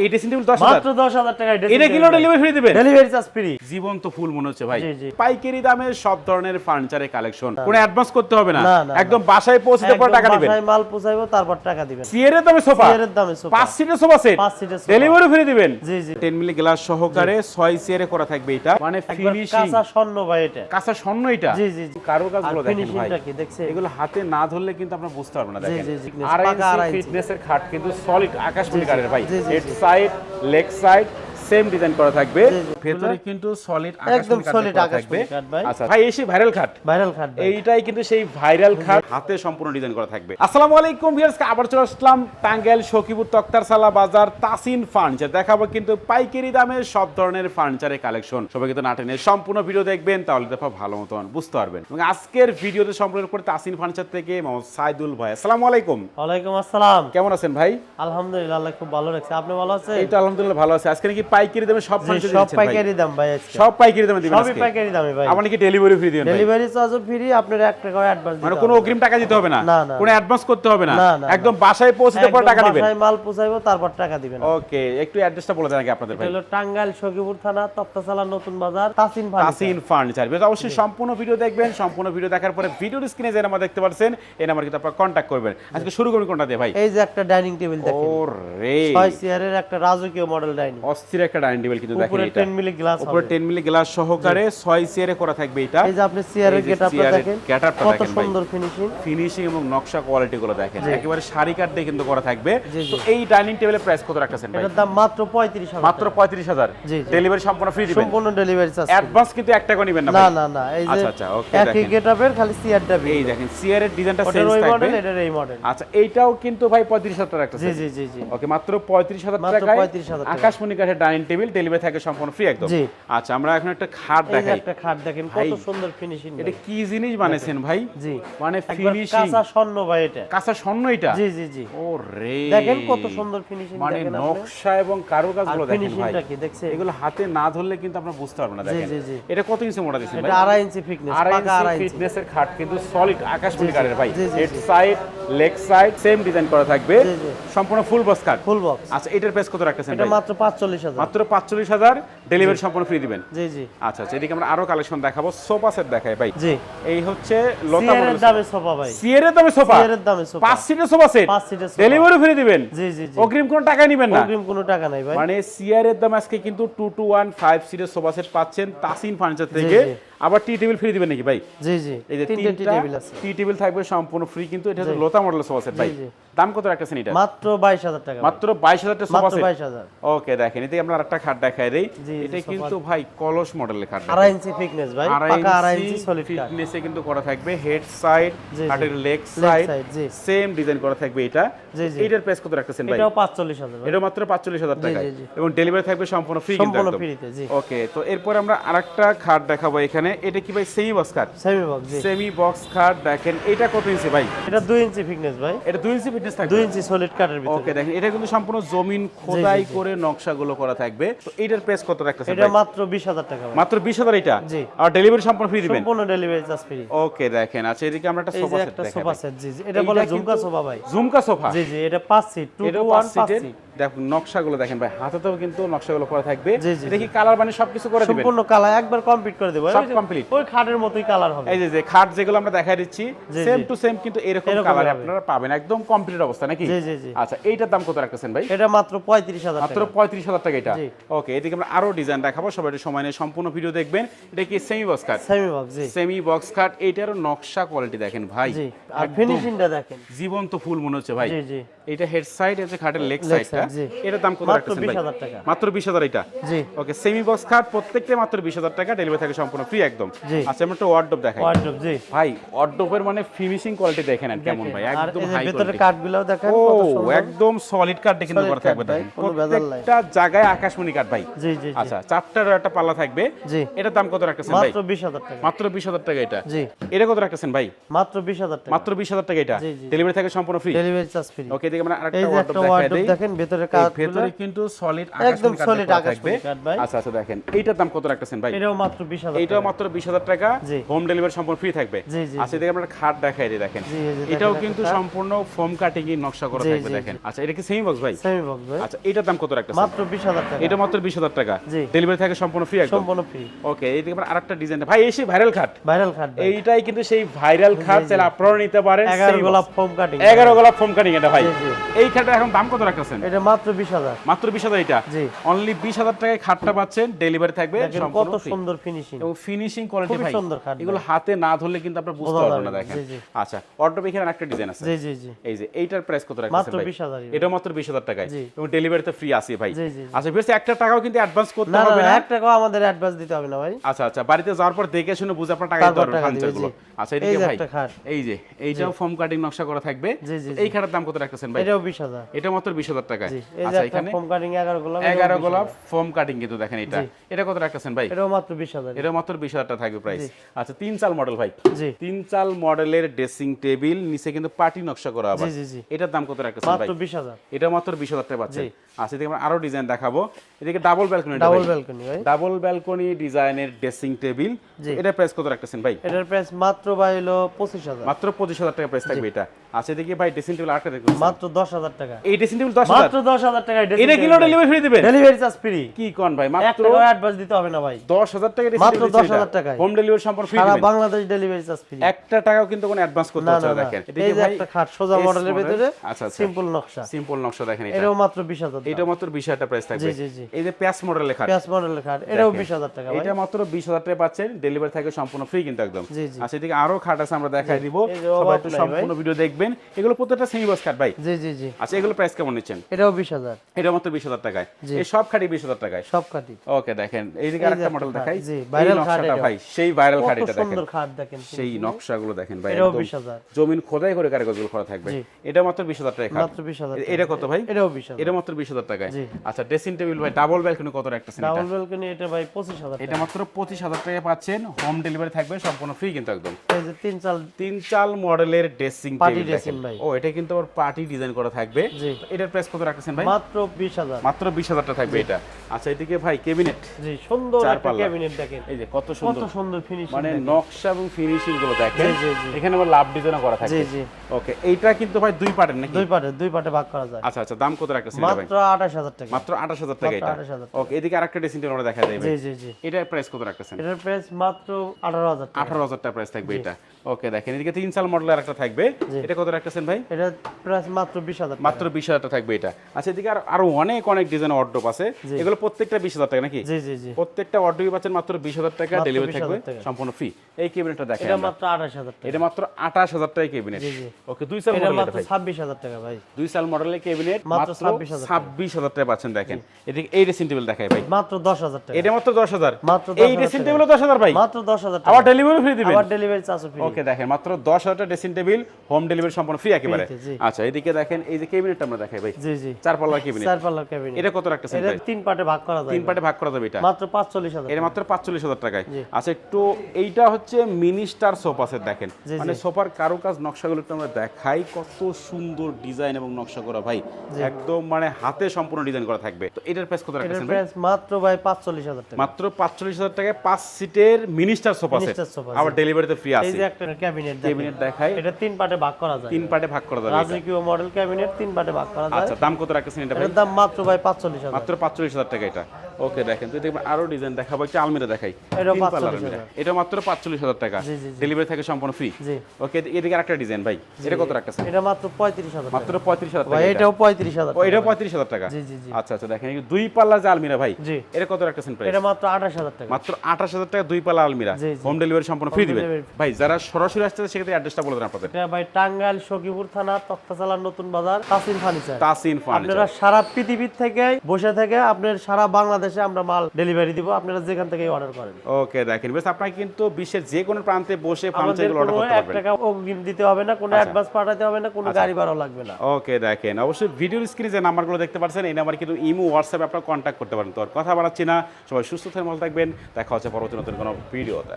এই dressing table দশ মাত্র 10000 টাকায় এটা কিলো ডেলিভারি ফ্রি দিবেন। ডেলিভারি চার্জ ফ্রি জীবন্ত ফুল মনে হচ্ছে ভাই। জি, জি। পাইকারি দামে সব ধরনের ফার্নিচারের কালেকশন কোনো অ্যাডভান্স করতে হবে না। না, না, একদম বাসায় পৌঁছতে পর টাকা দিবেন। বাসায় মাল পৌঁছাইবো তারপর টাকা দিবেন। সিয়ারের দামে সোফা। চেয়ারের দামে সোফা। পাঁচ সিটের সোফা সেট পাঁচ সিটের সোফা। ডেলিভারি ফ্রি দিবেন। জি জি। 10 মিলি গ্লাস সহকারে 6 সিয়ারে করা থাকবে এটা। মানে ফিনিশিং কাঁচা স্বর্ণ ভাই এটা। কাঁচা স্বর্ণ এটা। জি, জি। কারও কাজগুলো দেখেন ভাই। এগুলো হাতে না ধরলে কিন্তু আপনারা বুঝতে পারবেন না দেখেন। ইঞ্চি। ফিটনেসের খাট কিন্তু সলিড আকাশমণি কাঠের ভাই। Side leg side same design করা থাকবে। ভেতরে কিন্তু সলিড একদম করা থাকবে। আচ্ছা। ভাই এসে ভাইরাল খাট ভাইরাল খাট এইটাই কিন্তু সেই ভাইরাল খাট হাতে সম্পূর্ণ ডিজাইন করা থাকবে। আসসালামু আলাইকুম ভিউয়ার্স আবার চলে আসলাম টাঙ্গাইল সকিপুর তক্তারসালা বাজার তাসিন ফার্নিচার দেখাবো কিন্তু পাইকারি দামে সব ধরনের ফার্নিচারের কালেকশন সবাই কিন্তু নাটেনে সম্পূর্ণ ভিডিও দেখবেন তাহলে দেখা ভালো মতন বুঝতে পারবেন। এবং আজকের ভিডিওতে সম্পূর্ণ করে তাসিন ফার্নিচার থেকে মোহাম্মদ সাইদুল ভাই। আসসালামু আলাইকুম। ওয়ালাইকুম আসসালাম। কেমন আছেন ভাই? আলহামদুলিল্লাহ আল্লাহ খুব ভালো রাখছে। আপনি ভালো আছেন? এই তো আলহামদুলিল্লাহ ভালো আছে। আজকে নাকি পাইকারি দামে সব সব পাইকারি দাম ভাই আজকে। সব পাইকারি দামে দিবেন সবই পাইকারি দামে ভাই। নাকি ডেলিভারি ফ্রি দিবেন ডেলিভারি চার্জও ফ্রি আপনার এক টাকা অ্যাডভান্স মানে কোনো অগ্রিম টাকা দিতে হবে না। কোনো অ্যাডভান্স করতে হবে না। একদম বাসায় পৌঁছতে পর টাকা দিবেন। বাসায় মাল পৌঁছাইবো তারপর টাকা দিবেন। ওকে একটু অ্যাড্রেসটা বলে দেন আগে আপনাদের ভাই। হলো টাঙ্গাইল সখীপুর থানা তপ্তাশালা নতুন বাজার তাসিন ফার্নিচার। তাসিন ফার্নিচার। বেশ অবশ্যই সম্পূর্ণ ভিডিও দেখবেন সম্পূর্ণ ভিডিও দেখার পরে ভিডিওর স্ক্রিনে যে নাম্বার দেখতে পাচ্ছেন এই নাম্বার কিন্তু আপনারা কন্ট্যাক্ট করবেন। আজকে শুরু করবেন কোনটা দিয়ে ভাই? এই যে একটা ডাইনিং টেবিল দেখেন। ও রে ছয় চেয়ারের একটা রাজকীয় মডেল ডাইনিং অস্থির একটা ডাইনিং টেবিল কিন্তু দেখেন উপরে এটা। 10 মিলি গ্লাস উপরে 10 মিলি গ্লাস সহকারে 6 চেয়ারে করা থাকবে এটা। এই যে আপনি চেয়ারের এই যে গেটআপটা দেখেন কত সুন্দর ফিনিশিং ফিনিশিং এবং নকশা কোয়ালিটি গুলো দেখেন। একেবারে শাড়ি কাট দিয়ে কিন্তু করা থাকবে। তো এই ডাইনিং টেবিলের প্রাইস কত রাখতেছেন ভাই? এটার দাম মাত্র 35000 মাত্র 35000 জি, জি। ডেলিভারি সম্পূর্ণ ফ্রি দিবেন। সম্পূর্ণ ডেলিভারি চার্জ অ্যাডভান্স কিন্তু 1 টাকা নেবেন না না ভাই। না না এই যে আচ্ছা, আচ্ছা, okay, একই গেটআপের খালি চেয়ারটা এই দেখেন ডিজাইনটা ওই থাকবে মডেল এটার এই মডেল আচ্ছা এইটাও কিন্তু ভাই 35000 টাকা রাখতেছে জি জি জি জি। ওকে মাত্র 35000 মাত্র টাকায় 35,000 টাকা। আকাশমণি কাঠের ডাইনিং টেবিল ডেলিভারি থাকে সম্পূর্ণ ফ্রি একদম। জি। আচ্ছা আমরা এখন একটা খাট দেখাই। একটা খাট দেখেন কত সুন্দর ফিনিশিং এটা কি জিনিস বানাইছেন ভাই? জি। মানে ফিনিশিং কাঁচা স্বর্ণ ভাই এটা। কাঁচা স্বর্ণ এটা? জি জি জি। ও রে দেখেন কত সুন্দর ফিনিশিং মানে নকশা এবং কারুকাজগুলো আর দেখেন ভাই। ফিনিশিংটা কি দেখছে এগুলো হাতে না ধরলে কিন্তু আপনারা বুঝতে পারবেন না দেখেন। জি, জি। এটা কত ইঞ্চি মোটা দিচ্ছেন এটা ভাই? আড়াই ইঞ্চি ফিটনেস আড়াই পাকা আড়াই ইঞ্চি। ইঞ্চি ফিটনেসের খাট কিন্তু সলিড আকাশমণি। কাঠের ভাই। Head side leg side same design করা থাকবে। সম্পূর্ণ full box cut full box আচ্ছা এটার প্রাইস কত রাখতেছেন এটা মাত্র 45000 মাত্র পাঁচচল্লিশ হাজার ডেলিভারি সম্পূর্ণ ফ্রি দিবেন। জি জি। আচ্ছা আচ্ছা এদিকে আমরা আরও কালেকশন দেখাবো। সোফা সেট দেখাই ভাই। জি। এই হচ্ছে লতা দামে সোফা ভাই। সিয়ারের দামে সোফা? দামে সোফা। পাঁচ সিটের সোফা সেট পাঁচ সিটের সোফা। ডেলিভারি ফ্রি দিবেন? জি জি জি। অগ্রিম কোনো টাকা নেবেন না? অগ্রিম কোনো টাকা নাই ভাই। মানে সিয়ারের দাম আজকে কিন্তু টু টু ওয়ান ফাইভ সিটের সোফা সেট পাচ্ছেন তাসিন ফার্নিচার থেকে। আবার টি টেবিল ফ্রি দিবেন নাকি ভাই? জি জি। এই যে তিনটে টি টেবিল আছে। টি টেবিল থাকবে সম্পূর্ণ ফ্রি কিন্তু এটা হচ্ছে। লতা মডেলের সোফা সেট ভাই। জি, জি। দাম কত রাখতেছেন এটা? মাত্র 22000 টাকা মাত্র বাইশ হাজার সোফা সেট? 22000 ওকে দেখেন এতে আমরা আরেকটা খাট দেখাই দেই। এটা কিন্তু ভাই কলস মডেলের খাট আড়াই ইঞ্চি ফিটনেস ভাই পাকা আড়াই ইঞ্চি সলিড ফিটনেসে কিন্তু করা থাকবে হেড সাইড। খাটের লেগ সাইড সেম ডিজাইন করা থাকবে এটা। এটার প্রাইস কত রাখতেছেন ভাই? এটাও 45000 ভাই এটা মাত্র পাঁচচল্লিশ হাজার জি, টাকায়। জি, জি। এবং ডেলিভারি থাকবে সম্পূর্ণ ফ্রি কিন্তু সম্পূর্ণ ফ্রিতে জি। ওকে তো এরপর আমরা আরেকটা খাট দেখাবো এখানে। এটা কি ভাই সেমি বক্স খাট? সেমি বক্স জি। সেমি বক্স খাট দেখেন এটা কত ইঞ্চি ভাই? এটা 2 ইঞ্চি ফিটনেস ভাই। এটা দুই ইঞ্চি ফিটনেস থাকবে। 2 ইঞ্চি সলিড কাটের ভিতরে। ওকে দেখেন এটা কিন্তু সম্পূর্ণ জমিন খোদাই করে নকশাগুলো করা থাকবে। তো এটার প্রাইস কত রাখতেছেন এটা? মাত্র 20000 টাকা মাত্র বিশ হাজার এটা? জি। আর ডেলিভারি সম্পূর্ণ ফ্রি দিবেন? সম্পূর্ণ ডেলিভারি চার্জ ফ্রি ওকে দেখেন আচ্ছা এদিকে আমরা একটা সোফা সেট একটা সোফা সেট জি জি। এটা বলে ঝুমকা সোফা ভাই। ঝুমকা সোফা জি জি এটা 5 সিট 2 এটাও টু পাঁচ 1 5 সিট দেখুন নকশাগুলো দেখেন ভাই হাতেতেও কিন্তু নকশাগুলো করা থাকবে। দেখি কালার বানি সবকিছু করে দিবেন। সম্পূর্ণ কালার একবার কমপ্লিট করে দেব। সব complete? ওই খাটের মতোই কালার হবে। এই যে যে খাট যেগুলো আমরা দেখাই দিচ্ছি সেম টু সেম কিন্তু এরকম কালার আপনারা পাবেন। একদম কমপ্লিট অবস্থা নাকি? জি, জি, জি। আচ্ছা এইটার দাম কত রাখতেছেন ভাই? এটা মাত্র 35000 মাত্র টাকা। পঁয়ত্রিশ হাজার টাকা এটা। ওকে এদিকে আমরা আরও ডিজাইন দেখাবো। সবাই একটু সময় নিয়ে সম্পূর্ণ ভিডিও দেখবেন। এটা কি সেমি বক্স কাট সেমি বক্স জি। সেমি বক্স কাট এইটারও নকশা কোয়ালিটি দেখেন ভাই। আর ফিনিশিংটা দেখেন। জীবন্ত ফুল মনে হচ্ছে ভাই। জি জি। এটা হেড সাইড আছে খাটের লেগ Leg সাইডটা এটার দাম কত রাখতেছেন ভাই? মাত্র বিশ হাজার এটা? জি। ওকে সেমি বক্স খাট প্রত্যেকটা মাত্র বিশ হাজার টাকা ডেলিভারি থাকে সম্পূর্ণ ফ্রি একদম। আচ্ছা আমরা একটা ওয়ার্ডরোব দেখাই। ওয়ার্ডরোব জি। ভাই ওয়ার্ডরোবের মানে ফিনিশিং কোয়ালিটি দেখেন কেমন ভাই একদম হাই ভেতরে কোয়ালিটি দেখেন ও একদম সলিড কাঠটা কিন্তু করা থাকবে ভাই, দেখেন কোনো ভেজাল নাই। প্রত্যেকটা জায়গায় আকাশমণি কাঠ ভাই। জি জি জি। আচ্ছা চারটার একটা পাল্লা থাকবে। জি। এটার দাম কত রাখতেছেন ভাই? মাত্র 20000 টাকা। মাত্র বিশ হাজার টাকা এটা। জি। এটা কত রাখতেছেন ভাই? মাত্র 20000 টাকা। মাত্র বিশ হাজার টাকা এটা। ডেলিভারি থাকে সম্পূর্ণ free delivery charge free okay দেখে আমরা আরেকটা ওয়ার্ডরোব দেখাই দেই। দেখেন ভেতরে ভেতরে কাজ ভেতরে কিন্তু সলিড একদম আকাশমণি ভাই। আচ্ছা আচ্ছা দেখেন এইটার দাম কত রাখতেছেন ভাই? এটাও মাত্র বিশ হাজার এইটাও মাত্র বিশ হাজার টাকা। হোম ডেলিভারি সম্পূর্ণ ফ্রি থাকবে। আচ্ছা আপনার খাট দেখাই দিই দেখেন। এই এটাও কিন্তু সম্পূর্ণ ফোম কাটিং এর নকশা করা থাকবে দেখেন। আচ্ছা এটা কি সেমি বক্স ভাই? সেমি বক্স ভাই। আচ্ছা এটার দাম কত রাখতেছেন? মাত্র বিশ হাজার টাকা। এটা মাত্র বিশ হাজার টাকা। ডেলিভারি থাকে সম্পূর্ণ ফ্রি একদম? সম্পূর্ণ ফ্রি ওকে আরেকটা ডিজাইন ভাই এসে ভাইরাল খাট। ভাইরাল খাট এইটাই কিন্তু সেই ভাইরাল খাট চাইলে আপনারাও নিতে পারেন এগারো same গোলাপ ফোম কাটিং এগারো গোলাপ ফোম কাটিং এটা ভাই। এই খাটটা এখন দাম কত রাখতেছেন? এটা মাত্র বিশ হাজার। মাত্র বিশ হাজার এটা? জি। অনলি বিশ হাজার টাকায় খাটটা পাচ্ছেন ডেলিভারি থাকবে কত সুন্দর ফিনিশিং এবং ফিনিশিং কোয়ালিটি ভাই সুন্দর খাট এগুলো হাতে না ধরলে কিন্তু আপনার বুঝতে পারবেন না দেখেন। আচ্ছা অর্ডার এখানে একটা ডিজাইন আছে। জি জি জি। এই যে এইটার প্রাইস কত রাখছেন মাত্র 20,000 এটা মাত্র 20000 টাকায়। এবং ডেলিভারি তো ফ্রি আছে ভাই। আচ্ছা বেশ একটা টাকাও কিন্তু অ্যাডভান্স করতে হবে না, না। এক টাকাও আমাদের অ্যাডভান্স দিতে হবে না ভাই। আচ্ছা আচ্ছা বাড়িতে যাওয়ার পর দেখে শুনে বুঝে আপনার টাকা দিতে পারবেন টাকা। আচ্ছা এই এদিকে যে ভাই এই যে এইটাও ফোম কাটিং নকশা করা থাকবে। এই খাটের দাম কত রাখতেছেন ভাই? এটাও বিশ হাজার। এটা মাত্র 20000 টাকায়। জি এই যে আচ্ছা এখানে ফোম কাটিং এগারো গোলাপ 11 গোলাপ ফোম কাটিং কিন্তু দেখেন এটা। এটা কত রাখতেছেন ভাই? এটাও মাত্র বিশ হাজার। এটা মাত্র 20000 টাকা থাকবে প্রাইস আচ্ছা তিন চাল মডেল ভাই। জি। তিন চাল মডেলের ড্রেসিং টেবিল নিচে কিন্তু পার্টি নকশা করা আবার। জি, জি, জি। এটার দাম কত রাখতেছেন ভাই? মাত্র এটা মাত্র বিশ হাজার টাকা পাচ্ছেন আচ্ছা এদিকে আমরা আরও ডিজাইন দেখাবো। এদিকে ডাবল ব্যালকনি ডাবল ব্যালকনি ভাই। ডাবল ব্যালকনি ডিজাইনের ড্রেসিং টেবিল এটা প্রাইস কত রাখতেছেন ভাই? এটার প্রাইস মাত্র ভাই হলো পঁচিশ হাজার। মাত্র পঁচিশ হাজার টাকা প্রাইস থাকবে এটা। আচ্ছা দেখি ভাই ড্রেসিং টেবিল আটটা দেখুন মাত্র দশ হাজার টাকা। এই ড্রেসিং টেবিল দশ হাজার? মাত্র দশ হাজার টাকা এটা কিলো ডেলিভারি ফ্রি দিবেন? ডেলিভারি চার্জ ফ্রি কি কোন ভাই মাত্র টাকাও অ্যাডভান্স দিতে হবে না ভাই। দশ হাজার টাকা মাত্র 10,000 টাকায়। হোম ডেলিভারি সম্পূর্ণ ফ্রি সারা বাংলাদেশ ডেলিভারি চার্জ ফ্রি একটা টাকাও কিন্তু কোনো অ্যাডভান্স করতে হচ্ছে না দেখেন। এই যে একটা খাট সোজা মডেলের ভিতরে আচ্ছা আচ্ছা। সিম্পল নকশা। সিম্পল নকশা দেখেন এটা। এটাও মাত্র বিশ হাজার এটা মাত্র বিশ হাজার প্রাইস থাকবে। জি, জি, জি। এই যে প্যাস মডেলের খাট। পেঁয়াজ মডেলের খাট এটাও বিশ হাজার টাকা ভাই। এটা মাত্র বিশ হাজার টাকা পাচ্ছেন। ডেলিভারি থাকে সম্পূর্ণ ফ্রি কিন্তু একদম। আচ্ছা এদিকে আরও খাট আছে আমরা দেখাই দিব। সবাই একটু সম্পূর্ণ ভিডিও দেখবেন। এগুলো প্রত্যেকটা সেমি বক্স খাট ভাই। জি জি জি। আচ্ছা এগুলো প্রাইস কেমন নিচ্ছেন? এটাও বিশ হাজার। এটা মাত্র বিশ হাজার টাকায়। এই সব বিশ হাজার টাকায়। সব খাটি ওকে দেখেন এই যে আরেকটা মডেল দেখাই। জি, viral খাট ভাই সেই ভাইরাল খাট কত এটা দেখেন। সুন্দর খাট দেখেন সেই নকশাগুলো দেখেন ভাই এটাও একদম 20,000 জমিন খোদাই করে কারিগরগুলো করা থাকবে। এটা মাত্র বিশ হাজার টাকা খাট মাত্র বিশ হাজার এটা কত ভাই? এটাও বিশ হাজার। এটা মাত্র বিশ হাজার টাকায়। জি। আচ্ছা ড্রেসিং টেবিল ভাই ডাবল ব্যালকনি কত রাখতেছেন এটা? ডাবল ব্যালকনি এটা ভাই পঁচিশ হাজার এটা মাত্র পঁচিশ হাজার টাকা পাচ্ছেন। হোম ডেলিভারি থাকবে সম্পূর্ণ ফ্রি কিন্তু একদম। এই যে তিন চাল তিন চাল মডেলের ড্রেসিং টেবিল দেখেন। ও এটা কিন্তু আবার পার্টি ডিজাইন করা থাকবে। এটার প্রাইস কত রাখতেছেন ভাই? মাত্র বিশ হাজার। মাত্র বিশ হাজার টাকা থাকবে এটা। আচ্ছা এদিকে ভাই কেবিনেট জি সুন্দর একটা ক্যাবিনেট দেখেন। এই যে কত কত সুন্দর সুন্দর ফিনিশিং মানে নকশা এবং ফিনিশিংগুলো দেখেন। জি, জি, জি। এখানে আবার লাভ ডিজাইনও করা থাকবে। জি। ওকে এইটা কিন্তু ভাই দুই পার্টের নাকি? দুই পাটে দুই পাটে ভাগ করা যায়। আচ্ছা আচ্ছা দাম কত রাখতেছেন ভাই? মাত্র আঠাশ হাজার টাকা। মাত্র আঠাশ হাজার টাকা এটা। ওকে এদিকে আরেকটা ড্রেসিং টেবিল দেখা যায় জি জি জি। এটার প্রাইস কত রাখতেছেন? এটার প্রাইস মাত্র আঠারো হাজার টাকা। আঠারো হাজার টাকা প্রাইস থাকবে এটা। ওকে দেখেন এদিকে তিন সাল মডেলের একটা থাকবে। এটা কত রাখতেছেন ভাই? এটার প্রাইস মাত্র বিশ হাজার টাকা। মাত্র বিশ হাজার টাকা থাকবে এটা। আচ্ছা এদিকে আর- অনেক অনেক ডিজাইন অর্ডার আছে। এগুলো প্রত্যেকটা বিশ হাজার টাকা নাকি? জি জি জি। প্রত্যেকটা অর্ডারই পাচ্ছেন মাত্র বিশ হাজার টাকা মাত্র ডেলিভারি থাকবে সম্পূর্ণ ফ্রি এই কেবিনেটটা দেখেন এটা মাত্র আঠাশ হাজার টাকা। এটা মাত্র আঠাশ হাজার টাকা কেবিনেট জি, জি। ওকে দুই সাল মডেল মাত্র ছাব্বিশ হাজার টাকা ভাই। দুই সাল মডেলের কেবিনেট মাত্র মাত্র 26,000 ছাব্বিশ হাজার টাকা পাচ্ছেন দেখেন। এদিকে এই ড্রেসিং টেবিল দেখাই ভাই। মাত্র দশ হাজার টাকা। এটা মাত্র দশ হাজার। মাত্র এই 10,000 ড্রেসিং টাকা। টেবিলও দশ হাজার ভাই। মাত্র দশ হাজার টাকা। আবার ডেলিভারি ফ্রি দিবেন। আবার ডেলিভারি চার্জ ফ্রি ওকে দেখেন মাত্র দশ হাজার ড্রেসিং টেবিল হোম ডেলিভারি সম্পূর্ণ ফ্রি একেবারে। আচ্ছা এদিকে দেখেন এই যে কেবিনেটটা আমরা দেখাই ভাই। জি জি। চার পাল্লা কেবিনেট চার পাল্লার ক্যাবিনেট এটা কত রাখতেছেন এটা তিন পার্টে ভাগ করা যায় তিন পার্টে ভাগ করা যাবে এটা? মাত্র পাঁচচল্লিশ হাজার এটা মাত্র পাঁচচল্লিশ হাজার টাকায়। আচ্ছা একটু এইটা হচ্ছে মিনি স্টার সোফা সেট দেখেন। মানে সোফার কারুকাজ নকশাগুলো একটু আমরা দেখাই কত সুন্দর ডিজাইন এবং নকশা করা ভাই। একদম মানে হাতে সম্পূর্ণ ডিজাইন করা থাকবে। তো এটার প্রাইস কত রাখতেছেন ভাই? প্রাইস মাত্র ভাই পাঁচচল্লিশ হাজার টাকা। মাত্র পাঁচচল্লিশ হাজার টাকায় পাঁচ সিটের মিনিস্টার সোফা সেট আবার ডেলিভারিতে ফ্রি আছে এই যে একটা ক্যাবিনেট কেবিনেট দেখাই। এটা তিন পার্টে ভাগ করা যায়। তিন পার্টে ভাগ করা যাবে। রাজকীয় মডেল ক্যাবিনেট তিন পার্টে ভাগ করা যায়। আচ্ছা দাম কত রাখতেছেন এটা ভাই? এর দাম মাত্র ভাই পাঁচচল্লিশ হাজার। মাত্র পাঁচচল্লিশ হাজার টাকা এটা। ওকে দেখেন তুই দেখবেন আরও ডিজাইন দেখাবো একটা আলমিরা দেখাই। এটাও তিন পাল্লার 45,000 আলমিরা। এটা মাত্র পাঁচচল্লিশ হাজার টাকা। ডেলিভারি থাকে সম্পূর্ণ ফ্রি জি। ওকে এদিকে আরেকটা ডিজাইন ভাই। এটা কত রাখতেছেন এটা মাত্র পঁয়ত্রিশ হাজার মাত্র পঁয়ত্রিশ হাজার টাকা এটাও পঁয়ত্রিশ হাজার ও এটা পঁয়ত্রিশ হাজার টাকা? জি, জি, জি। আচ্ছা আচ্ছা দেখেন এই দুই পাল্লা যে আলমিরা ভাই এটা কত রাখতেছেন প্রাইস এটা মাত্র আঠাশ হাজার টাকা। মাত্র আঠাশ হাজার টাকা দুই পাল্লা আলমিরা। হোম ডেলিভারি সম্পূর্ণ ফ্রি দিবেন। ভাই যারা সরাসরি আসতে সেক্ষেত্রে অ্যাড্রেসটা বলে দেন আপনাদের। ভাই টাঙ্গাইল সখীপুর থানা তক্তাচালার নতুন বাজার তাসিন ফার্নিচার। তাসিন ফার্নিচার। আপনারা সারা পৃথিবীর থেকে বসে থেকে আপনার সারা বাংলাদেশে আমরা মাল ডেলিভারি দিব আপনারা যেখান থেকে অর্ডার করেন। ওকে দেখেন বেশ আপনারা কিন্তু বিশ্বের যে কোনো প্রান্তে বসে ফার্নিচারগুলো অর্ডার করতে পারবেন। টাকা অগ্রিম দিতে হবে না কোনো অ্যাডভান্স পাঠাতে হবে না কোনো গাড়ি ভাড়া লাগবে না। ওকে দেখেন অবশ্যই ভিডিওর স্ক্রিনে যে নাম্বারগুলো দেখতে পাচ্ছেন এই নাম্বার কিন্তু ইমো হোয়াটসঅ্যাপে আপনারা কন্ট্যাক্ট করতে পারেন। তো আর কথা বাড়াচ্ছি না সবাই সুস্থ থাকবেন ভালো থাকবেন দেখা হচ্ছে পরবর্তী নতুন কোনো ভিডিওতে